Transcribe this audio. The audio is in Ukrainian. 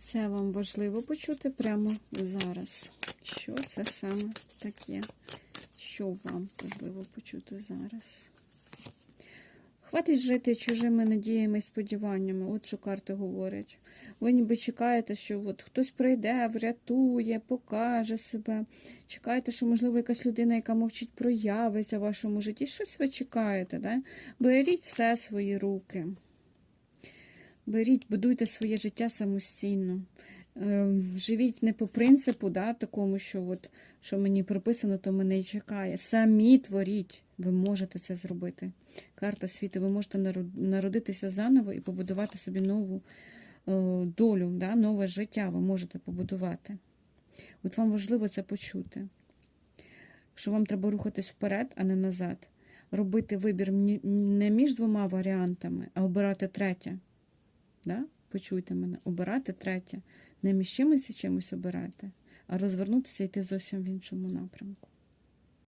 Це вам важливо почути прямо зараз. Що це саме таке? Що вам важливо почути зараз? Хватить жити чужими надіями і сподіваннями, от що карти говорять. Ви ніби чекаєте, що от хтось прийде, врятує, покаже себе. Чекаєте, що, можливо, якась людина, яка мовчить, проявиться в вашому житті. Щось ви чекаєте, да? Беріть все свої руки. Беріть, будуйте своє життя самостійно. Е, Живіть не по принципу, да, такому, що от, що мені прописано, то мене й чекає. Самі творіть, ви можете це зробити. Карта світу, ви можете народитися заново і побудувати собі нову е, долю, да, нове життя ви можете побудувати. От вам важливо це почути. Що вам треба рухатись вперед, а не назад. Робити вибір не між двома варіантами, а обирати третє. Да? Почуйте мене, обирати третє. Не між чимось і чимось обирати, а розвернутися і йти зовсім в іншому напрямку.